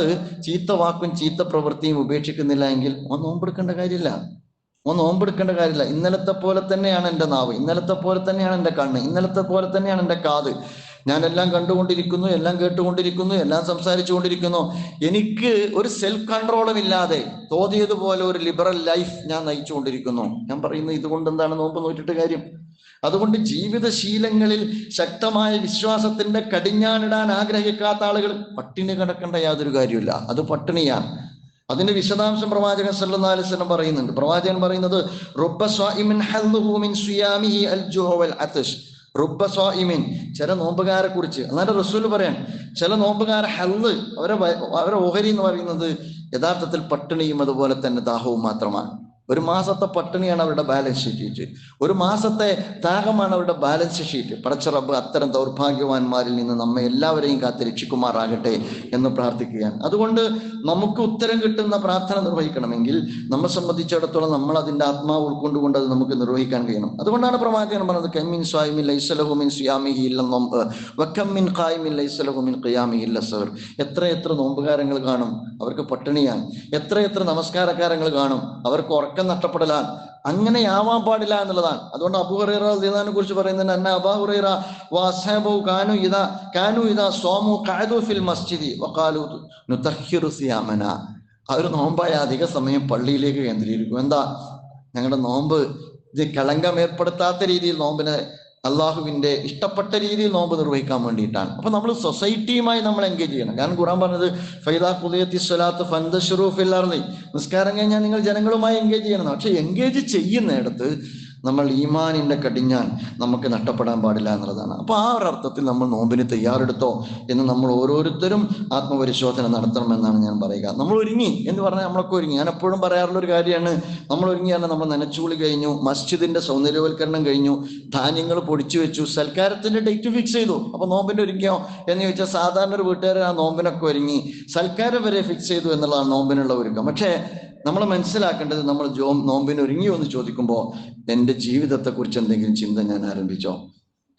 ചീത്ത വാക്കും ചീത്ത പ്രവൃത്തിയും ഉപേക്ഷിക്കുന്നില്ല എങ്കിൽ നോമ്പെടുക്കേണ്ട കാര്യമില്ല. ഓൻ നോമ്പെടുക്കേണ്ട കാര്യമില്ല. ഇന്നലത്തെ പോലെ തന്നെയാണ് എന്റെ നാവ്. ഇന്നലത്തെ പോലെ തന്നെയാണ് എന്റെ കണ്ണ്. ഇന്നലത്തെ പോലെ തന്നെയാണ് എന്റെ കാത്. ഞാൻ എല്ലാം കണ്ടുകൊണ്ടിരിക്കുന്നു എല്ലാം കേട്ടുകൊണ്ടിരിക്കുന്നു എല്ലാം സംസാരിച്ചുകൊണ്ടിരിക്കുന്നു. എനിക്ക് ഒരു സെൽഫ് കൺട്രോളും ഇല്ലാതെ തോന്നിയതുപോലെ ഒരു ലിബറൽ ലൈഫ് ഞാൻ നയിച്ചുകൊണ്ടിരിക്കുന്നു. ഞാൻ പറയുന്നത് ഇതുകൊണ്ട് എന്താണ് നോമ്പ് നോറ്റിട്ട് കാര്യം? അതുകൊണ്ട് ജീവിതശീലങ്ങളിൽ ശക്തമായ വിശ്വാസത്തിന്റെ കടിഞ്ഞാണിടാൻ ആഗ്രഹിക്കാത്ത ആളുകൾ പട്ടിണി കിടക്കേണ്ട യാതൊരു കാര്യമില്ല അത് പട്ടിണിയാണ്. അതിന്റെ വിശദാംശം പ്രവാചകൻ വസല്ലം പറയുന്നുണ്ട്. പ്രവാചകൻ പറയുന്നത് റുബ്ബ സ്വാഇമിൻ ഹല്ലുഹു മിൻ സിയാമിഹി അൽ ജുഹു വൽ അതശ് ചില നോമ്പുകാരെ കുറിച്ച് എന്നാലും റസൂൽ പറയാൻ ചില നോമ്പുകാരെ ഹെല്ല് അവരെ അവരെ ഓഹരി എന്ന് പറയുന്നത് യഥാർത്ഥത്തിൽ പട്ടിണിയും അതുപോലെ തന്നെ ദാഹവും മാത്രമാണ്. ഒരു മാസത്തെ പട്ടിണിയാണ് അവരുടെ ബാലൻസ് ഷീറ്റ് ഒരു മാസത്തെ ദാഹമാണ് അവരുടെ ബാലൻസ് ഷീറ്റ് പടച്ച റബ്ബ് അത്തരം ദൗർഭാഗ്യവാന്മാരിൽ നിന്ന് നമ്മെ എല്ലാവരെയും കാത്ത് രക്ഷിക്കുമാറാകട്ടെ എന്ന് പ്രാർത്ഥിക്കുകയാണ്. അതുകൊണ്ട് നമുക്ക് ഉത്തരം കിട്ടുന്ന പ്രാർത്ഥന നിർവഹിക്കണമെങ്കിൽ നമ്മെ സംബന്ധിച്ചിടത്തോളം നമ്മൾ അതിന്റെ ആത്മാവ് ഉൾക്കൊണ്ടുകൊണ്ട് അത് നമുക്ക് നിർവഹിക്കാൻ കഴിയണം. അതുകൊണ്ടാണ് പ്രവാചകൻ പറഞ്ഞത് കമ്മിൻ സ്വാമിൻ ലൈസലഹുമിൻ സുയാമിഹി ഇല്ല നോമ്പ് വക്കമ്മിൻ ഖായിമിൻ ലൈസലഹുമിൻ ഖിയാമിഹി ഇല്ല സർ. എത്ര എത്ര നോമ്പുകാരങ്ങൾ കാണും അവർക്ക് പട്ടിണിയാണ്. എത്ര എത്ര നമസ്കാരക്കാരങ്ങൾ കാണും അവർക്ക് ഉറക്കം നഷ്ടപ്പെടലാണ്. അങ്ങനെയാവാൻ പാടില്ല എന്നുള്ളതാണ്. അതുകൊണ്ട് അബുഹറേറിനെ കുറിച്ച് പറയുന്നത് അന്ന അബാഹുറൈറ വാസബു കാനു ഇദാ കാനു ഇദാ സോമു കാതു ഫിൽ മസ്ജിദി വഖാലു നുതഹിറു സിയാമന. അവർ നോമ്പായ അധിക സമയം പള്ളിയിലേക്ക് കേന്ദ്രീകരിക്കും. എന്താ? ഞങ്ങളുടെ നോമ്പ് ഇത് കളങ്കം ഏർപ്പെടുത്താത്ത രീതിയിൽ നോമ്പിനെ അള്ളാഹുവിന്റെ ഇഷ്ടപ്പെട്ട രീതിയിൽ നോമ്പ് നിർവഹിക്കാൻ വേണ്ടിയിട്ടാണ്. അപ്പൊ നമ്മൾ സൊസൈറ്റിയുമായി നമ്മൾ എൻഗേജ് ചെയ്യണം. കാരണം ഖുറാൻ പറഞ്ഞത് ഫൈദാ കുലയത്തി സ്വലാത്ത് ഫന്ദ ഷുറൂഫില്ലാർന്നി നിസ്കാരം കഴിഞ്ഞാൽ നിങ്ങൾ ജനങ്ങളുമായി എൻഗേജ് ചെയ്യണം. പക്ഷെ എൻഗേജ് ചെയ്യുന്നിടത്ത് നമ്മൾ ഈമാനിന്റെ കടിഞ്ഞാൻ നമുക്ക് നഷ്ടപ്പെടാൻ പാടില്ല എന്നുള്ളതാണ്. അപ്പോൾ ആ ഒരു അർത്ഥത്തിൽ നമ്മൾ നോമ്പിന് തയ്യാറെടുത്തോ എന്ന് നമ്മൾ ഓരോരുത്തരും ആത്മപരിശോധന നടത്തണമെന്നാണ് ഞാൻ പറയുക. നമ്മൾ ഒരുങ്ങി എന്ന് പറഞ്ഞാൽ നമ്മളൊക്കെ ഒരുങ്ങി. ഞാൻ എപ്പോഴും പറയാറുള്ള ഒരു കാര്യമാണ്. നമ്മൾ ഒരുങ്ങിയാണ് നമ്മൾ നനച്ചുകൂളി കഴിഞ്ഞു മസ്ജിദിന്റെ സൗന്ദര്യവൽക്കരണം കഴിഞ്ഞു ധാന്യങ്ങൾ പൊടിച്ചു വെച്ചു സൽക്കാരത്തിന്റെ ഡേറ്റ് ഫിക്സ് ചെയ്തു. അപ്പോൾ നോമ്പിന്റെ ഒരുങ്ങിയോ എന്ന് ചോദിച്ചാൽ സാധാരണ ഒരു വീട്ടുകാരൻ ആ നോമ്പിനൊക്കെ ഒരുങ്ങി സൽക്കാരം വരെ ഫിക്സ് ചെയ്തു എന്നുള്ളതാണ് നോമ്പിനുള്ള ഒരുക്കം. പക്ഷേ നമ്മൾ മനസ്സിലാക്കേണ്ടത് നമ്മൾ ജോ നോമ്പിന് ഒരുങ്ങിയോ എന്ന് ചോദിക്കുമ്പോൾ എന്റെ ജീവിതത്തെക്കുറിച്ച് എന്തെങ്കിലും ചിന്ത ഞാൻ ആരംഭിച്ചോ?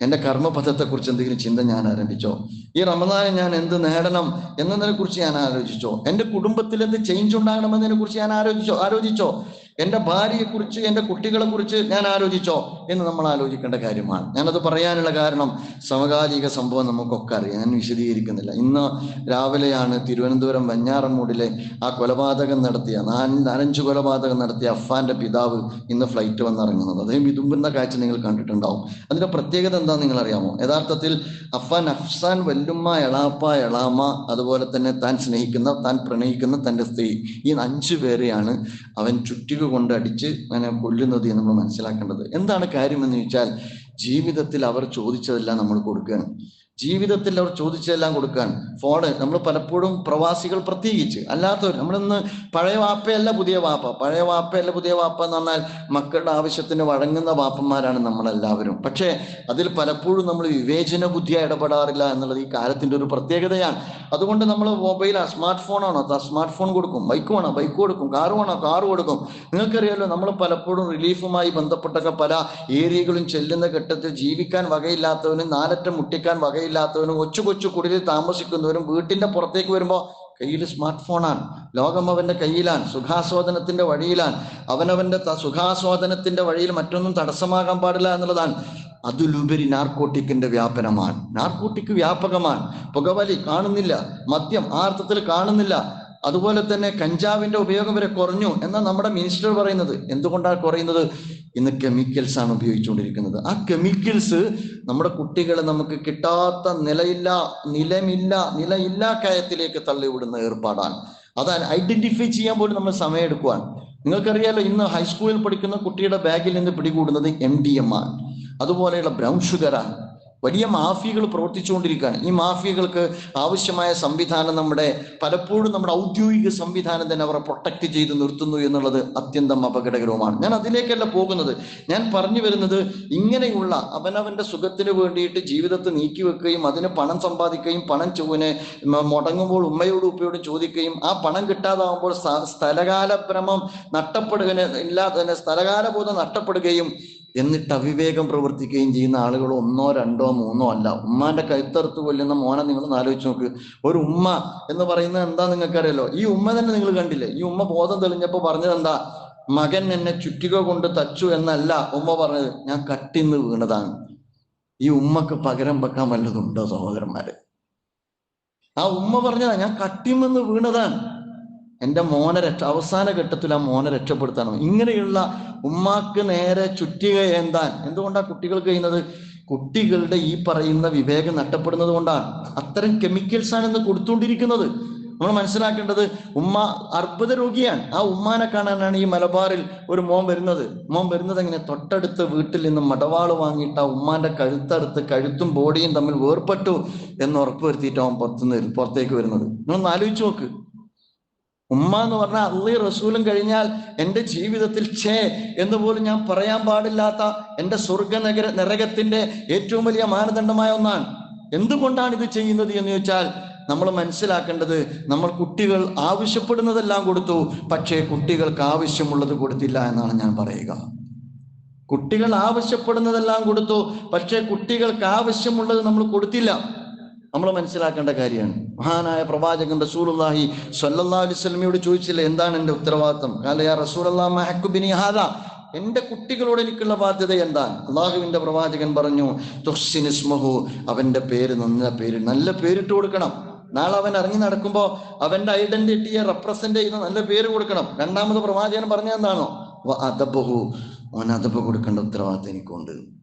എന്റെ കർമ്മപഥത്തെക്കുറിച്ച് എന്തെങ്കിലും ചിന്ത ഞാൻ ആരംഭിച്ചോ? ഈ റമദാനെ ഞാൻ എന്ത് നേടണം എന്നതിനെ കുറിച്ച് ഞാൻ ആലോചിച്ചോ? എന്റെ കുടുംബത്തിൽ എന്ത് ചേഞ്ച് ഉണ്ടാകണമെന്നതിനെ കുറിച്ച് ഞാൻ ആലോചിച്ചോ? ആലോചിച്ചോ? എന്റെ ഭാര്യയെക്കുറിച്ച് എന്റെ കുട്ടികളെ കുറിച്ച് ഞാൻ ആലോചിച്ചോ? എന്ന് നമ്മൾ ആലോചിക്കേണ്ട കാര്യമാണ്. ഞാനത് പറയാനുള്ള കാരണം സമകാലിക സംഭവം നമുക്കൊക്കെ അറിയാം. ഞാൻ വിശദീകരിക്കുന്നില്ല. ഇന്ന് രാവിലെയാണ് തിരുവനന്തപുരം വഞ്ഞാറമൂടിലെ ആ കൊലപാതകം നടത്തിയ നാല് നാലഞ്ച് കൊലപാതകം നടത്തിയ അഫാന്റെ പിതാവ് ഇന്ന് ഫ്ലൈറ്റ് വന്നിറങ്ങുന്നത്. അദ്ദേഹം വിതുമ്പുന്ന കാഴ്ച നിങ്ങൾ കണ്ടിട്ടുണ്ടാവും. അതിന്റെ പ്രത്യേകത എന്താ നിങ്ങൾ അറിയാമോ യഥാർത്ഥത്തിൽ അഫ്ഫാൻ അഫ്സാൻ വല്ലുമ്മ എളാപ്പ എളാമ അതുപോലെ തന്നെ താൻ സ്നേഹിക്കുന്ന താൻ പ്രണയിക്കുന്ന തന്റെ സ്ത്രീ ഈ അഞ്ചു പേരെയാണ് അവൻ ചുറ്റിക കൊണ്ട് അടിച്ച് അങ്ങനെ കൊല്ലുന്നത് എന്ന് നമ്മൾ മനസ്സിലാക്കേണ്ടത്. എന്താണ് കാര്യം എന്ന് ചോദിച്ചാൽ ജീവിതത്തിൽ അവർ ചോദിച്ചതെല്ലാം നമ്മൾ കൊടുക്കുകയാണ്. ജീവിതത്തിൽ അവർ ചോദിച്ചതെല്ലാം കൊടുക്കാൻ. ഫോണ് നമ്മൾ പലപ്പോഴും പ്രവാസികൾ പ്രത്യേകിച്ച് അല്ലാത്തവർ നമ്മളിന്ന് പഴയ വാപ്പയല്ല പുതിയ വാപ്പ. പഴയ വാപ്പയല്ല പുതിയ വാപ്പ എന്ന് പറഞ്ഞാൽ മക്കളുടെ ആവശ്യത്തിന് വഴങ്ങുന്ന വാപ്പന്മാരാണ് നമ്മളെല്ലാവരും. പക്ഷേ അതിൽ പലപ്പോഴും നമ്മൾ വിവേചന ബുദ്ധിയായി ഇടപെടാറില്ല എന്നുള്ളത് ഈ കാലത്തിന്റെ ഒരു പ്രത്യേകതയാണ്. അതുകൊണ്ട് നമ്മൾ മൊബൈൽ സ്മാർട്ട് ഫോണാണോ സ്മാർട്ട് ഫോൺ കൊടുക്കും. ബൈക്ക് വേണോ? ബൈക്ക് കൊടുക്കും. കാറ് വേണോ? കാറ് കൊടുക്കും. നിങ്ങൾക്കറിയാലോ നമ്മൾ പലപ്പോഴും റിലീഫുമായി ബന്ധപ്പെട്ടൊക്കെ പല ഏരിയകളും ചെല്ലുന്ന ഘട്ടത്തിൽ ജീവിക്കാൻ വകയില്ലാത്തവനും നാലറ്റം മുട്ടിക്കാൻ വകയില്ലാത്തവനും കൊച്ചു കൊച്ചു കുടിലിൽ താമസിക്കുന്നവരും വീട്ടിന്റെ പുറത്തേക്ക് വരുമ്പോൾ കയ്യിൽ സ്മാർട്ട് ഫോണാണ് ലോകം അവന്റെ കയ്യിലാണ്. സുഖാസ്വാദനത്തിന്റെ വഴിയിലാണ്. അവനവന്റെ സുഖാസ്വാദനത്തിന്റെ വഴിയിൽ മറ്റൊന്നും തടസ്സമാകാൻ പാടില്ല എന്നുള്ളതാണ്. അതിലുപരി നാർക്കോട്ടിക്കിന്റെ വ്യാപനമാണ്. നാർക്കോട്ടിക് വ്യാപകമാണ്. പുകവലി കാണുന്നില്ല. മദ്യം ആ അർത്ഥത്തിൽ കാണുന്നില്ല. അതുപോലെ തന്നെ കഞ്ചാവിന്റെ ഉപയോഗം വരെ കുറഞ്ഞു എന്നാ നമ്മുടെ മിനിസ്റ്റർ പറയുന്നത്. എന്തുകൊണ്ടാണ് കുറയുന്നത്? ഇന്ന് കെമിക്കൽസ് ആണ് ഉപയോഗിച്ചുകൊണ്ടിരിക്കുന്നത്. ആ കെമിക്കൽസ് നമ്മുടെ കുട്ടികളെ നമുക്ക് കിട്ടാത്ത നിലയില്ല നിലമില്ല നിലയില്ല കയത്തിലേക്ക് തള്ളിവിടുന്ന ഏർപ്പാടാണ്. അതാണ് ഐഡന്റിഫൈ ചെയ്യാൻ പോലും നമ്മൾ സമയമെടുക്കുവാണ് നിങ്ങൾക്കറിയാലോ ഇന്ന് ഹൈസ്കൂളിൽ പഠിക്കുന്ന കുട്ടിയുടെ ബാഗിൽ നിന്ന് പിടികൂടുന്നത് എം ഡി എം ആണ്. അതുപോലെയുള്ള ബ്രൗൺ ഷുഗറാണ് വലിയ മാഫിയകൾ പ്രവർത്തിച്ചുകൊണ്ടിരിക്കുകയാണ് ഈ മാഫിയകൾക്ക് ആവശ്യമായ സംവിധാനം നമ്മുടെ പലപ്പോഴും നമ്മുടെ ഔദ്യോഗിക സംവിധാനം തന്നെ അവരെ പ്രൊട്ടക്ട് ചെയ്ത് നിർത്തുന്നു എന്നുള്ളത് അത്യന്തം അപകടകരവുമാണ്. ഞാൻ അതിലേക്കല്ല പോകുന്നത്. ഞാൻ പറഞ്ഞു വരുന്നത് ഇങ്ങനെയുള്ള അവനവന്റെ സുഖത്തിന് വേണ്ടിയിട്ട് ജീവിതത്തെ നീക്കി വെക്കുകയും അതിന് പണം സമ്പാദിക്കുകയും പണം ചൊവ്വനെ മുടങ്ങുമ്പോൾ ഉമ്മയോടും ഉപ്പയോടും ചോദിക്കുകയും ആ പണം കിട്ടാതാവുമ്പോൾ സ്ഥലകാല ഭ്രമം നഷ്ടപ്പെടുക ഇല്ലാതെ തന്നെ സ്ഥലകാലബോധം നഷ്ടപ്പെടുകയും എന്നിട്ട് അവിവേകം പ്രവർത്തിക്കുകയും ചെയ്യുന്ന ആളുകൾ ഒന്നോ രണ്ടോ മൂന്നോ അല്ല. ഉമ്മാന്റെ കഴുത്തറുത്ത് കൊല്ലുന്ന മോനെ നിങ്ങൾ ആലോചിച്ച് നോക്ക്. ഒരു ഉമ്മ എന്ന് പറയുന്നത് എന്താ നിങ്ങൾക്കറിയാലോ? ഈ ഉമ്മ തന്നെ നിങ്ങൾ കണ്ടില്ലേ? ഈ ഉമ്മ ബോധം തെളിഞ്ഞപ്പോ പറഞ്ഞത് എന്താ? മകൻ എന്നെ ചുറ്റിക കൊണ്ട് തച്ചു എന്നല്ല ഉമ്മ പറഞ്ഞത്. ഞാൻ കട്ടിന്ന് വീണതാണ്. ഈ ഉമ്മക്ക് പകരം വെക്കാൻ വല്ലതുണ്ടോ സഹോദരന്മാരെ? ആ ഉമ്മ പറഞ്ഞതാ ഞാൻ കട്ടിമെന്ന് വീണതാണ്. എന്റെ മോനെ രക്ഷ അവസാന ഘട്ടത്തിൽ ആ മോനെ രക്ഷപ്പെടുത്തണം ഇങ്ങനെയുള്ള ഉമ്മാക്ക് നേരെ ചുറ്റിക ഏന്താൻ? എന്തുകൊണ്ടാണ് കുട്ടികൾ കഴിയുന്നത്? കുട്ടികളുടെ ഈ പറയുന്ന വിവേകം നഷ്ടപ്പെടുന്നത് കൊണ്ടാണ്. അത്തരം കെമിക്കൽസ് ആണ് ഇന്ന് കൊടുത്തുകൊണ്ടിരിക്കുന്നത്. നമ്മൾ മനസ്സിലാക്കേണ്ടത് ഉമ്മ അർബുദ രോഗിയാണ്. ആ ഉമ്മാനെ കാണാനാണ് ഈ മലബാറിൽ ഒരു മോൻ വരുന്നത്. മോൻ വരുന്നത് എങ്ങനെ? തൊട്ടടുത്ത വീട്ടിൽ നിന്ന് മടവാൾ വാങ്ങിയിട്ട് ആ ഉമ്മാന്റെ കഴുത്തറുത്ത് കഴുത്തും ബോഡിയും തമ്മിൽ വേർപെട്ടു എന്ന് ഉറപ്പുവരുത്തിയിട്ട് അവൻ പുറത്തുനിന്ന് പുറത്തേക്ക് വരുന്നത്. നിങ്ങളൊന്ന് ആലോചിച്ച് നോക്ക്. ഉമ്മ എന്ന് പറഞ്ഞാൽ അള്ളി റസൂലും കഴിഞ്ഞാൽ എന്റെ ജീവിതത്തിൽ ഛേ എന്ന് പോലും ഞാൻ പറയാൻ പാടില്ലാത്ത എന്റെ സ്വർഗ നഗര നരകത്തിന്റെ ഏറ്റവും വലിയ മാനദണ്ഡമായ ഒന്നാണ്. എന്തുകൊണ്ടാണ് ഇത് ചെയ്യുന്നത് എന്ന് ചോദിച്ചാൽ നമ്മൾ മനസ്സിലാക്കേണ്ടത് നമ്മൾ കുട്ടികൾ ആവശ്യപ്പെടുന്നതെല്ലാം കൊടുത്തു പക്ഷേ കുട്ടികൾക്ക് ആവശ്യമുള്ളത് കൊടുത്തില്ല എന്നാണ് ഞാൻ പറയുക. കുട്ടികൾ ആവശ്യപ്പെടുന്നതെല്ലാം കൊടുത്തു പക്ഷേ കുട്ടികൾക്ക് ആവശ്യമുള്ളത് നമ്മൾ കൊടുത്തില്ല. നമ്മൾ മനസ്സിലാക്കേണ്ട കാര്യമാണ്. മഹാനായ പ്രവാചകൻ റസൂലുള്ളാഹി സ്വല്ലല്ലാഹു അലൈഹി ചോദിച്ചില്ല എന്താണ് എന്റെ ഉത്തരവാദിത്തം? കാലയാ റസൂലല്ലാഹ് മഹക്കുബിനി ഹാദാ. എന്റെ കുട്ടികളോട് എനിക്കുള്ള ബാധ്യത എന്താണ്? അള്ളാഹുവിന്റെ പ്രവാചകൻ പറഞ്ഞു തുഹ്സിനിസ്മഹു അവന്റെ പേര് നല്ല പേര് നല്ല പേരിട്ട് കൊടുക്കണം. നാളെ അവൻ ഇറങ്ങി നടക്കുമ്പോ അവന്റെ ഐഡന്റിറ്റിയെ റെപ്രസെന്റ് ചെയ്യുന്ന നല്ല പേര് കൊടുക്കണം. രണ്ടാമത് പ്രവാചകൻ പറഞ്ഞ എന്താണോ? അതബഹു അവൻ അതബ് കൊടുക്കേണ്ട ഉത്തരവാദിത്തം എനിക്കുണ്ട്.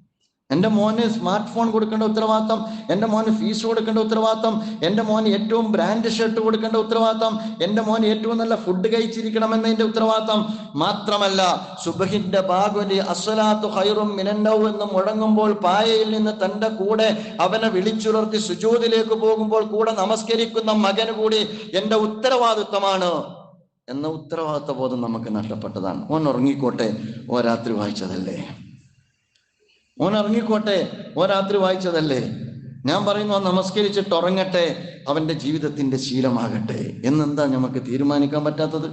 എന്റെ മോന് സ്മാർട്ട് ഫോൺ കൊടുക്കേണ്ട ഉത്തരവാദിത്തം എന്റെ മോന് ഫീസ് കൊടുക്കേണ്ട ഉത്തരവാദിത്തം എന്റെ മോന് ഏറ്റവും ബ്രാൻഡ് ഷർട്ട് കൊടുക്കേണ്ട ഉത്തരവാദിത്തം എന്റെ മോന് ഏറ്റവും നല്ല ഫുഡ് കഴിച്ചിരിക്കണമെന്നതിന്റെ ഉത്തരവാദിത്തം. മാത്രമല്ല സുബഹിന്റെ ബാഗുലി അസ്വലാത്തു ഹൈറും മിനന്നൗ എന്ന് മുഴങ്ങുമ്പോൾ പായയിൽ നിന്ന് തന്റെ കൂടെ അവനെ വിളിച്ചുണർത്തി സുജൂതിലേക്ക് പോകുമ്പോൾ കൂടെ നമസ്കരിക്കുന്ന മകന് കൂടി എന്റെ ഉത്തരവാദിത്തമാണ് എന്ന ഉത്തരവാദിത്ത ബോധം നമുക്ക് നഷ്ടപ്പെട്ടതാണ്. ഓൻ ഉറങ്ങിക്കോട്ടെ ഓ രാത്രി വായിച്ചതല്ലേ? ഓൻ ഇറങ്ങിക്കോട്ടെ ഓ രാത്രി വായിച്ചതല്ലേ? ഞാൻ പറയുന്നു നമസ്കരിച്ചിട്ട് ഉറങ്ങട്ടെ അവന്റെ ജീവിതത്തിന്റെ ശീലമാകട്ടെ. എന്നെന്താ നമുക്ക് തീരുമാനിക്കാൻ പറ്റാത്തത്?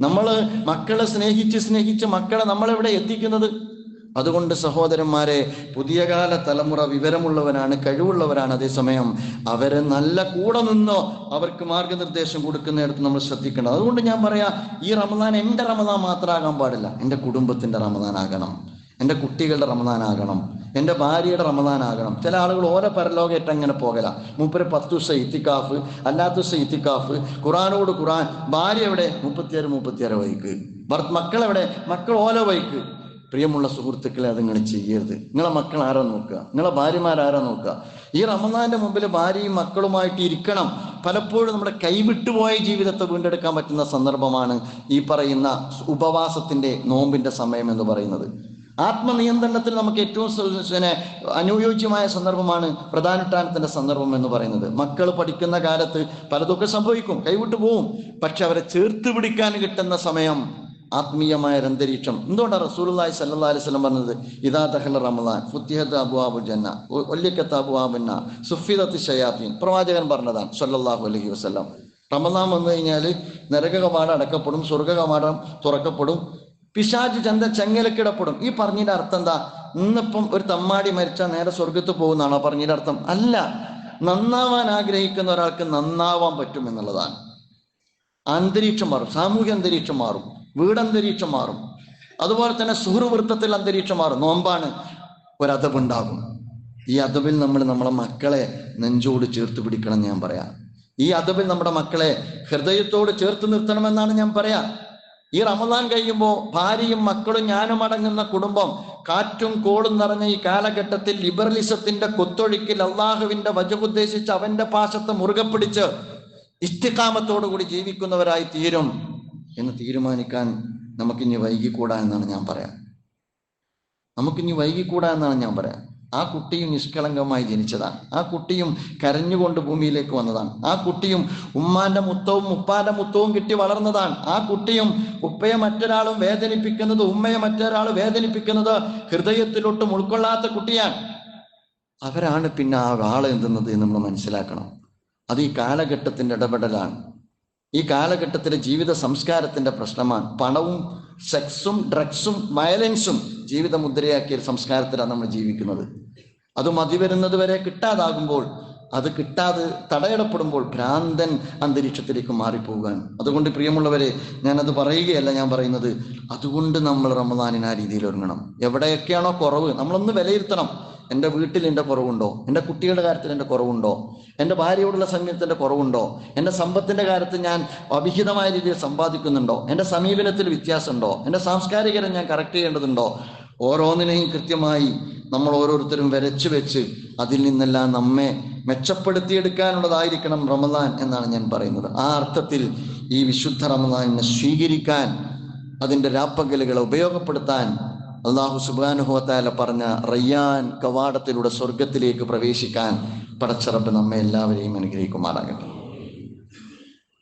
നമ്മൾ മക്കളെ സ്നേഹിച്ച് സ്നേഹിച്ച് മക്കളെ നമ്മളെവിടെ എത്തിക്കുന്നത്? അതുകൊണ്ട് സഹോദരന്മാരെ പുതിയ കാല തലമുറ വിവരമുള്ളവരാണ് കഴിവുള്ളവരാണ്. അതേസമയം അവരെ നല്ല കൂടെ നിന്നോ അവർക്ക് മാർഗനിർദ്ദേശം കൊടുക്കുന്നിടത്ത് നമ്മൾ ശ്രദ്ധിക്കണം അതുകൊണ്ട് ഞാൻ പറയാ ഈ റമദാൻ എന്റെ റമദാൻ മാത്രമാകാൻ പാടില്ല എന്റെ കുടുംബത്തിന്റെ റമദാൻ ആകണം. എന്റെ കുട്ടികളുടെ റമദാനാകണം എന്റെ ഭാര്യയുടെ റമദാനാകണം. ചില ആളുകൾ ഓരോ പരലോകമായിട്ട് അങ്ങനെ പോകല. മൂപ്പര് പത്ത് ദിവസം ഇത്തിക്കാഫ് അല്ലാത്ത ദിവസം ഇത്തിക്കാഫ്. ഖുറാനോട് ഖുറാൻ ഭാര്യ എവിടെ? മുപ്പത്തിയാറ് മുപ്പത്തിയാറ് വൈക്ക്. ഭർത്ത മക്കളെവിടെ മക്കൾ ഓല വൈക്ക്. പ്രിയമുള്ള സുഹൃത്തുക്കളെ അത് നിങ്ങൾ ചെയ്യരുത്. നിങ്ങളെ മക്കൾ ആരാ നോക്കുക? നിങ്ങളെ ഭാര്യമാരാരാ നോക്കുക? ഈ റമദാന്റെ മുമ്പിൽ ഭാര്യയും മക്കളുമായിട്ട് ഇരിക്കണം. പലപ്പോഴും നമ്മുടെ കൈവിട്ടുപോയ ജീവിതത്തെ വീണ്ടെടുക്കാൻ പറ്റുന്ന സന്ദർഭമാണ് ഈ പറയുന്ന ഉപവാസത്തിന്റെ നോമ്പിന്റെ സമയം എന്ന് പറയുന്നത്. ആത്മനിയന്ത്രണത്തിൽ നമുക്ക് ഏറ്റവും പിന്നെ അനുയോജ്യമായ സന്ദർഭമാണ് പ്രധാനുഷ്ഠാനത്തിന്റെ സന്ദർഭം എന്ന് പറയുന്നത്. മക്കൾ പഠിക്കുന്ന കാലത്ത് പലതൊക്കെ സംഭവിക്കും കൈവിട്ടു പോവും. പക്ഷെ അവരെ ചേർത്ത് പിടിക്കാൻ കിട്ടുന്ന സമയം ആത്മീയമായ അന്തരീക്ഷം. എന്തുകൊണ്ടാണ് റസൂലുള്ളാഹി സല്ലാ അലൈഹി വസല്ലം പറഞ്ഞത്? ഇതാ തഹൽ റമദാൻ ഫുത്തിഹത്ത് അബ്വാബുൽ ജന്ന ഒല്ലിക്കത്ത് അബ്വാബുന്ന സുഫിദത്ത് ഷയാത്തീൻ പ്രവാചകൻ പറഞ്ഞതാണ് സല്ലാഹു അലൈഹി വസ്ലാം റമദാൻ വന്നു കഴിഞ്ഞാൽ നരക കവാടം അടക്കപ്പെടും സ്വർഗ കവാടം തുറക്കപ്പെടും. പിശാജ് ചന്ത ചെങ്ങലക്കിടപ്പെടും. ഈ പറഞ്ഞതിന്റെ അർത്ഥം എന്താ? ഇന്നിപ്പം ഒരു തമ്മാടി മരിച്ചാൽ നേരെ സ്വർഗത്ത് പോകുന്നതാണോ പറഞ്ഞതിന്റെ അർത്ഥം? അല്ല. നന്നാവാൻ ആഗ്രഹിക്കുന്ന ഒരാൾക്ക് നന്നാവാൻ പറ്റും എന്നുള്ളതാണ്. അന്തരീക്ഷം മാറും. സാമൂഹ്യ അന്തരീക്ഷം മാറും. വീടന്തരീക്ഷം മാറും. അതുപോലെ തന്നെ സുഹൃവൃത്തത്തിൽ അന്തരീക്ഷം മാറും. നോമ്പാണ് ഒരതവുണ്ടാകും ഈ അതവിൽ നമ്മൾ നമ്മളെ മക്കളെ നെഞ്ചോട് ചേർത്ത് പിടിക്കണം എന്ന് ഞാൻ പറയാം. ഈ അതവിൽ നമ്മുടെ മക്കളെ ഹൃദയത്തോട് ചേർത്ത് നിർത്തണമെന്നാണ് ഞാൻ പറയാ. ഈ റമദാൻ കഴിയുമ്പോൾ ഭാര്യയും മക്കളും ഞാനും അടങ്ങുന്ന കുടുംബം കാറ്റും കോളും നിറഞ്ഞ ഈ കാലഘട്ടത്തിൽ ലിബറലിസത്തിന്റെ കൊത്തൊഴുക്കിൽ അള്ളാഹുവിന്റെ വജകുദ്ദേശിച്ച് അവന്റെ പാശത്തെ മുറുകെ പിടിച്ച് ഇഷ്ടിക്കാമത്തോടുകൂടി ജീവിക്കുന്നവരായി തീരും എന്ന് തീരുമാനിക്കാൻ നമുക്കിനി വൈകിക്കൂടാ എന്നാണ് ഞാൻ പറയാം. നമുക്കിനി വൈകിക്കൂടാ എന്നാണ് ഞാൻ പറയാം. ആ കുട്ടിയും നിഷ്കളങ്കമായി ജനിച്ചതാണ്. ആ കുട്ടിയും കരഞ്ഞുകൊണ്ട് ഭൂമിയിലേക്ക് വന്നതാണ്. ആ കുട്ടിയും ഉമ്മാന്റെ മുത്തവും ഉപ്പാന്റെ മുത്തവും കിട്ടി വളർന്നതാണ്. ആ കുട്ടിയും ഉപ്പയെ മറ്റൊരാളും വേദനിപ്പിക്കുന്നത് ഉമ്മയെ മറ്റൊരാൾ വേദനിപ്പിക്കുന്നത് ഹൃദയത്തിലോട്ട് ഉൾക്കൊള്ളാത്ത കുട്ടിയാണ്. അവരാണ് പിന്നെ ആ ആളെ എന്തുന്നത് നമ്മൾ മനസ്സിലാക്കണം. അത് ഈ കാലഘട്ടത്തിന്റെ ഇടപെടലാണ്. ഈ കാലഘട്ടത്തിലെ ജീവിത സംസ്കാരത്തിന്റെ പ്രശ്നമാണ്. പണവും സെക്സും ഡ്രഗ്സും വയലൻസും ജീവിത മുദ്രയാക്കിയ സംസ്കാരത്തിലാണ് നമ്മൾ ജീവിക്കുന്നത്. അത് മതി വരുന്നത് വരെ കിട്ടാതാകുമ്പോൾ അത് കിട്ടാതെ തടയിടപ്പെടുമ്പോൾ ഭ്രാന്തൻ അന്തരീക്ഷത്തിലേക്ക് മാറിപ്പോകാൻ. അതുകൊണ്ട് പ്രിയമുള്ളവരെ ഞാനത് പറയുകയല്ല ഞാൻ പറയുന്നത് അതുകൊണ്ട് നമ്മൾ റമദാനിന് ആ രീതിയിൽ ഒരുങ്ങണം. എവിടെയൊക്കെയാണോ കുറവ് നമ്മളൊന്ന് വിലയിരുത്തണം. എന്റെ വീട്ടിൽ എന്റെ കുറവുണ്ടോ? എന്റെ കുട്ടികളുടെ കാര്യത്തിൽ എന്റെ കുറവുണ്ടോ? എന്റെ ഭാര്യയോടുള്ള സമീപത്തിന്റെ കുറവുണ്ടോ? എന്റെ സമ്പത്തിന്റെ കാര്യത്തിൽ ഞാൻ അഭിഹിതമായ രീതിയിൽ സമ്പാദിക്കുന്നുണ്ടോ? എന്റെ സമീപനത്തിൽ വ്യത്യാസമുണ്ടോ? എന്റെ സാംസ്കാരികരം ഞാൻ കറക്റ്റ് ചെയ്യേണ്ടതുണ്ടോ? ഓരോന്നിനെയും കൃത്യമായി നമ്മൾ ഓരോരുത്തരും വരച്ചു വെച്ച് അതിൽ നിന്നെല്ലാം നമ്മെ മെച്ചപ്പെടുത്തിയെടുക്കാനുള്ളതായിരിക്കണം റമദാൻ എന്നാണ് ഞാൻ പറയുന്നത്. ആ അർത്ഥത്തിൽ ഈ വിശുദ്ധ റമദാനിനെ സ്വീകരിക്കാൻ അതിന്റെ രാപ്പകലുകളെ ഉപയോഗപ്പെടുത്താൻ അള്ളാഹു സുബാനുഹോത്താല പറഞ്ഞ റയ്യാൻ കവാടത്തിലൂടെ സ്വർഗത്തിലേക്ക് പ്രവേശിക്കാൻ പടച്ചറപ്പ് നമ്മെ എല്ലാവരെയും അനുഗ്രഹിക്കുമാറാകട്ടെ.